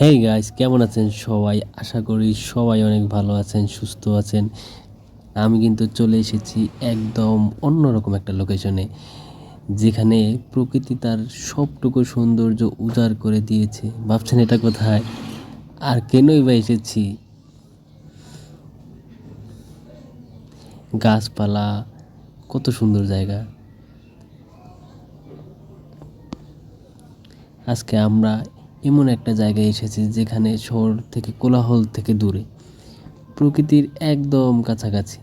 Hey guys কেমন আছেন সবাই? আশা করি সবাই অনেক ভালো আছেন, সুস্থ আছেন। আমি কিন্তু চলে এসেছি একদম অন্যরকম একটা লোকেশনে যেখানে প্রকৃতি তার সবটুকু সৌন্দর্য উজাড় করে দিয়েছে। ভাবছেন এটা কোথায়? আর কেনই বা এসেছি? গাছপালা, কত সুন্দর জায়গা। আজকে আমরা এমন একটা জায়গায় এসেছি যেখানে শহর থেকে কোলাহল থেকে দূরে। প্রকৃতির একদম কাছাকাছি।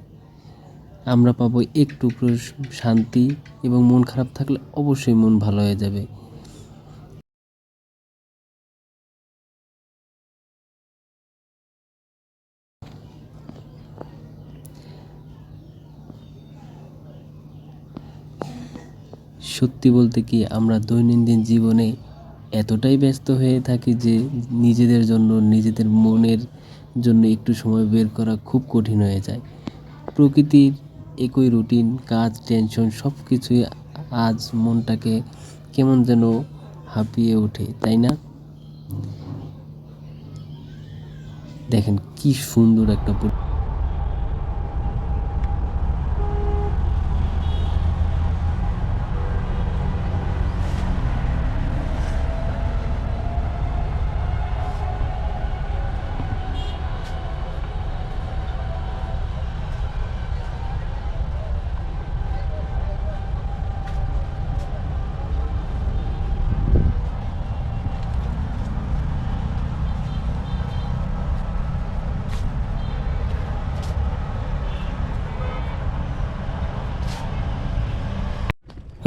আমরা পাবো একটু শান্তি এবং মন খারাপ থাকলে অবশ্যই মন ভালো হয়ে যাবে। সত্যি বলতে কি আমরা দৈনন্দিন জীবনে এতটাই ব্যস্ত হয়ে থাকি যে নিজেদের জন্য, নিজেদের মনের জন্য একটু সময় বের করা খুব কঠিন হয়ে যায়। প্রকৃতির একই রুটিন, কাজ, টেনশন সব কিছুই আজ মনটাকে কেমন যেন হাঁপিয়ে ওঠে, তাই না? দেখেন কি সুন্দর একটা পরি-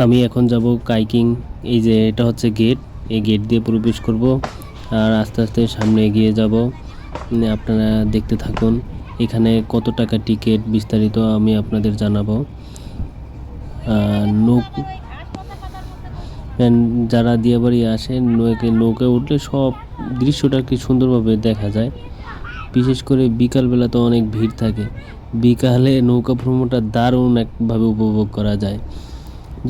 আমি এখন যাব কাইকিং। এই যে এটা হচ্ছে গেট এই গেট দিয়ে প্রবেশ করব আর আস্তে আস্তে সামনে এগিয়ে যাব। আপনারা দেখতে থাকুন, এখানে কত টাকা টিকিট বিস্তারিত আমি আপনাদের জানাব। নৌক যারা দিয়াবাড়ি আসে, নৌকে নৌকায় উঠলে সব দৃশ্যটা কি সুন্দরভাবে দেখা যায়। বিশেষ করে বিকালবেলা তো অনেক ভিড় থাকে। বিকালে নৌকা ভ্রমণটা দারুণ একভাবে উপভোগ করা যায়।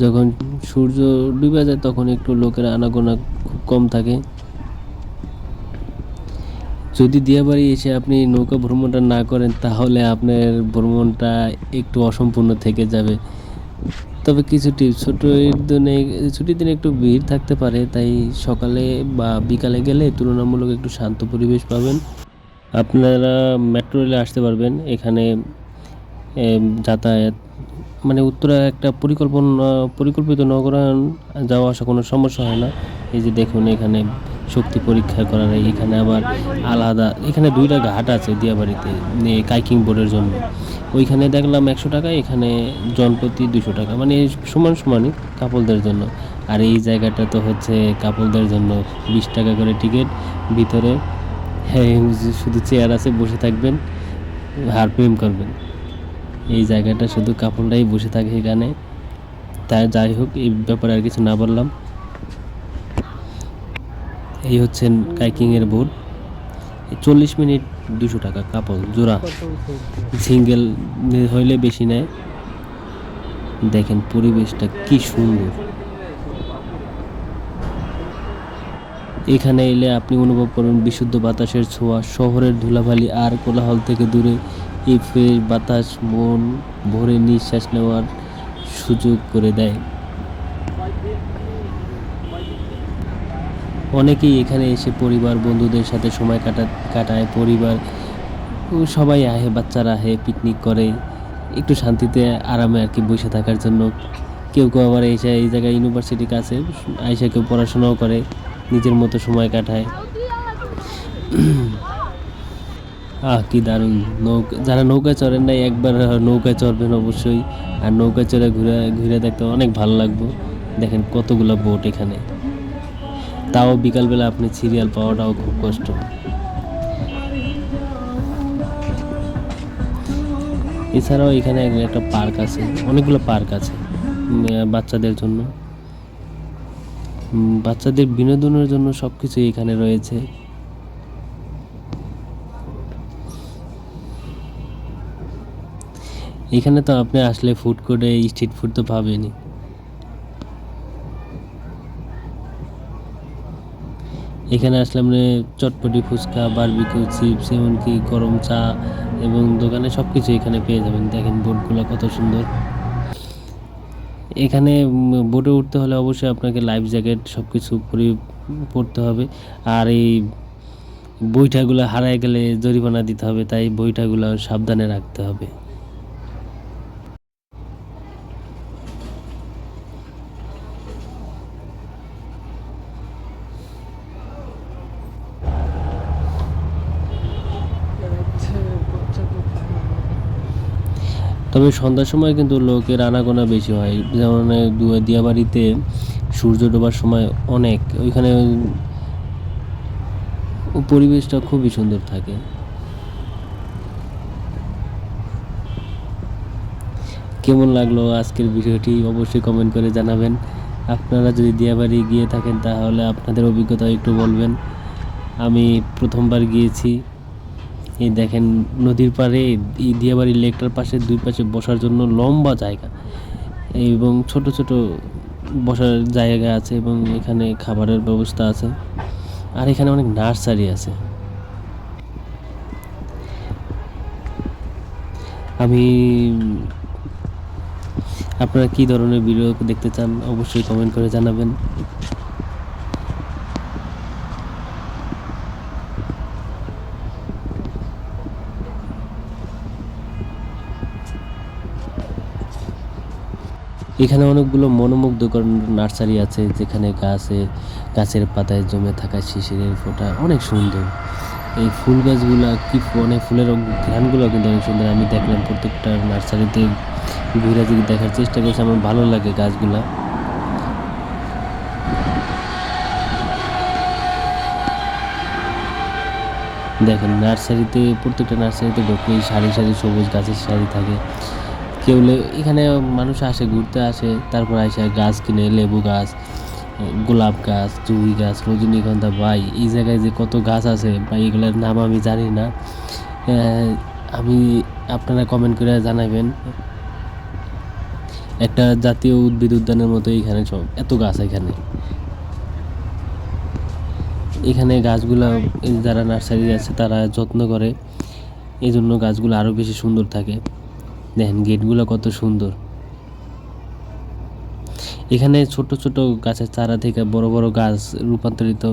যখন সূর্য ডুবে যায় তখন একটু লোকের আনাগোনা খুব কম থাকে। যদি দিয়াবাড়ি এসে আপনি নৌকা ভ্রমণটা না করেন, তাহলে আপনার ভ্রমণটা একটু অসম্পূর্ণ থেকে যাবে। তবে কিছু টিপস, ছুটির দিনে ছুটির দিনে একটু ভিড় থাকতে পারে, তাই সকালে বা বিকালে গেলে তুলনামূলক একটু শান্ত পরিবেশ পাবেন। আপনারা মেট্রো রেলে আসতে পারবেন, এখানে যাতায়াত মানে উত্তরা একটা পরিকল্পনা পরিকল্পিত নগরায়ণ যাওয়া আসা কোনো সমস্যা হয় না। এই যে দেখুন এখানে শক্তি পরীক্ষা করার, এখানে আবার আলাদা, এখানে দুইটা ঘাট আছে দিয়াবাড়িতে কাইকিং বোর্ডের জন্য। ওইখানে দেখলাম একশো টাকা এখানে জনপ্রতি দুশো টাকা মানে সমান সমানই কাপলদের জন্য। আর এই জায়গাটা তো হচ্ছে কাপলদের জন্য বিশ টাকা করে টিকিট, ভিতরে হ্যাঁ শুধু চেয়ার আছে, বসে থাকবেন আর প্রেম করবেন। এই জায়গাটা শুধু কাপড়টাই বসে থাকে এখানে। তাই যাই হোক, এই ব্যাপারে আর কিছু না বললাম। এই হচ্ছে কাইকিংয়ের বোর্ড। চল্লিশ মিনিট দুশো টাকা কাপড়, জোড়া। সিঙ্গেল হইলে বেশি নেয়। দেখেন পরিবেশটা কি সুন্দর। এখানে এলে আপনি অনুভব করুন বিশুদ্ধ বাতাসের ছোঁয়া, শহরের ধুলাবালি আর কোলাহল থেকে দূরে। এই ফ্রেশ বাতাস, মন ভরে নিঃশ্বাস নেওয়ার সুযোগ করে দেয়। অনেকেই এখানে এসে পরিবার, বন্ধুদের সাথে সময় কাটা কাটায়। পরিবার সবাই আহে, বাচ্চারা আহে, পিকনিক করে। একটু শান্তিতে, আরামে আর কি বসে থাকার জন্য। কেউ কেউ আবার এসে এই জায়গায় ইউনিভার্সিটির কাছে আইসা কেউ পড়াশোনাও করে, নিজের মতো সময় কাটায়। আহ, কি দারুণ। নৌকা যারা নৌকা চড়েন নাই, একবার নৌকায় চড়বেন অবশ্যই। আর নৌকা চড়ে ঘুরে ঘুরে দেখতে অনেক ভালো লাগবে। দেখেন কতগুলো বোট এখানে। তাও বিকালবেলা আপনি সিরিয়াল পাওয়াটাও খুব কষ্ট। এছাড়াও এখানে একটা পার্ক আছে। অনেকগুলো পার্ক আছে বাচ্চাদের জন্য। বাচ্চাদের বিনোদনের জন্য সব কিছুই এখানে রয়েছে। এখানে তো আপনি আসলে ফুড কোর্টে স্ট্রিট ফুড তো পাবেনই। এখানে আসলে আপনি চটপটি ফুচকা বারবিকিউ চিপস এমনকি গরম চা এবং দোকানে সব কিছু এখানে পেয়ে যাবেন। দেখেন বোটগুলো কত সুন্দর। এখানে বোটে উঠতে হলে অবশ্যই আপনাকে লাইফ জ্যাকেট সব কিছু পরে পড়তে হবে। আর এই বইটাগুলো হারায় গেলে জরিমানা দিতে হবে, তাই বইটাগুলো সাবধানে রাখতে হবে। তবে সন্ধ্যার সময় কিন্তু লোকের আনাগোনা বেশি হয়। যেমন দিয়াবাড়িতে সূর্য ডোবার সময় অনেক। ওইখানে পরিবেশটা খুবই সুন্দর থাকে। কেমন লাগল আজকের ভিডিওটি অবশ্যই কমেন্ট করে জানাবেন। আপনারা যদি দিয়াবাড়ি গিয়ে থাকেন তাহলে আপনাদের অভিজ্ঞতা একটু বলবেন। আমি প্রথমবার গিয়েছি। এই দেখেন নদীর পাড়ে এই দিয়াবাড়ি লেকটার পাশে দুই পাশে বসার জন্য লম্বা জায়গা এবং ছোট ছোট বসার জায়গা আছে এবং এখানে খাবারের ব্যবস্থা আছে। আর এখানে অনেক নার্সারি আছে। আমি আপনারা কী ধরনের ভিডিও দেখতে চান অবশ্যই কমেন্ট করে জানাবেন। এখানে অনেকগুলো মনোমুগ্ধকর নার্সারি আছে, যেখানে গাছে, গাছের পাতায় জমে থাকা শিশিরের ফোঁটা অনেক সুন্দর। এই ফুল গাছগুলা কি অনেক ফুলের ঘ্রাণগুলো কিন্তু অনেক সুন্দর। আমি দেখলাম প্রত্যেকটা নার্সারিতে ঘুরে যদি দেখার চেষ্টা করছি, আমার ভালো লাগে গাছগুলা। দেখেন, নার্সারিতে, প্রত্যেকটা নার্সারিতে ঢুকলেই সারি সারি সবুজ গাছের সারি থাকে। কেউ এখানে মানুষ আসে, ঘুরতে আসে, তারপর আসে গাছ কিনে, লেবু গাছ গোলাপ গাছ, জুই গাছ, রজনীগন্ধা, ভাই, এই জায়গায় যে কত গাছ আছে বা এগুলোর নাম আমি জানি না। আমি আপনারা কমেন্ট করে জানাবেন। একটা জাতীয় উদ্ভিদ উদ্যানের মতো এখানে সব, এত গাছ এখানে। এখানে গাছগুলো যারা নার্সারি আছে, তারা যত্ন করে। এই জন্য গাছগুলো আরও বেশি সুন্দর থাকে। দেখেন, গেটগুলো কত সুন্দর। এখানে ছোট ছোট গাছের চারা থেকে বড় বড় গাছ রূপান্তরিত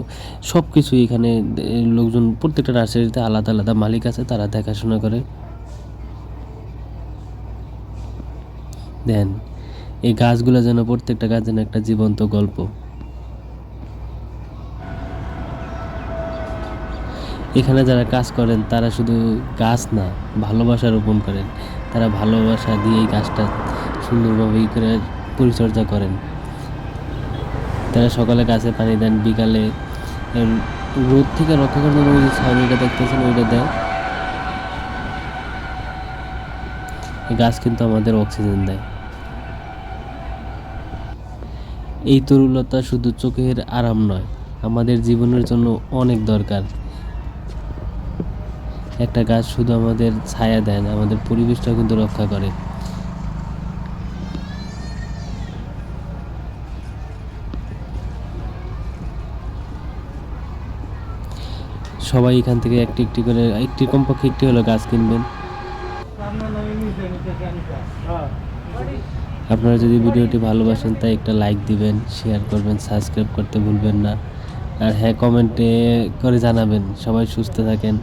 সব কিছু এখানে লোকজন, প্রত্যেকটা নার্সারিতে আলাদা আলাদা মালিক আছে, তারা দেখাশোনা করে। দেখেন এই গাছগুলো যেন প্রত্যেকটা গাছ যেন একটা জীবন্ত গল্প। এখানে যারা কাজ করেন, তারা শুধু গাছ না, ভালোবাসা রোপণ করেন। তারা ভালোবাসা দিয়ে এই গাছটা সুন্দরভাবে করে পরিচর্যা করেন। তারা সকালে গাছে পানি দেন, বিকালে রোদ থেকে রক্ষা করার জন্য যে ছাউনিটা দেখতেছেন, ওইটা দেয় গাছ কিন্তু আমাদের অক্সিজেন দেয়। এই তরুলতা শুধু চোখের আরাম নয়, আমাদের জীবনের জন্য অনেক দরকার। একটা গাছ শুধু আমাদের ছায়া দেয় না, আমাদের পরিবেশটাও কিন্তু রক্ষা করে। সবাই এখান থেকে একটি একটি করে, একটি কমপক্ষে একটি হলো গাছ কিনবেন। আপনারা যদি ভিডিওটি ভালোবাসেন তাই একটা লাইক দিবেন শেয়ার করবেন সাবস্ক্রাইব করতে ভুলবেন না। আর হ্যাঁ কমেন্টে করে জানাবেন। সবাই সুস্থ থাকেন।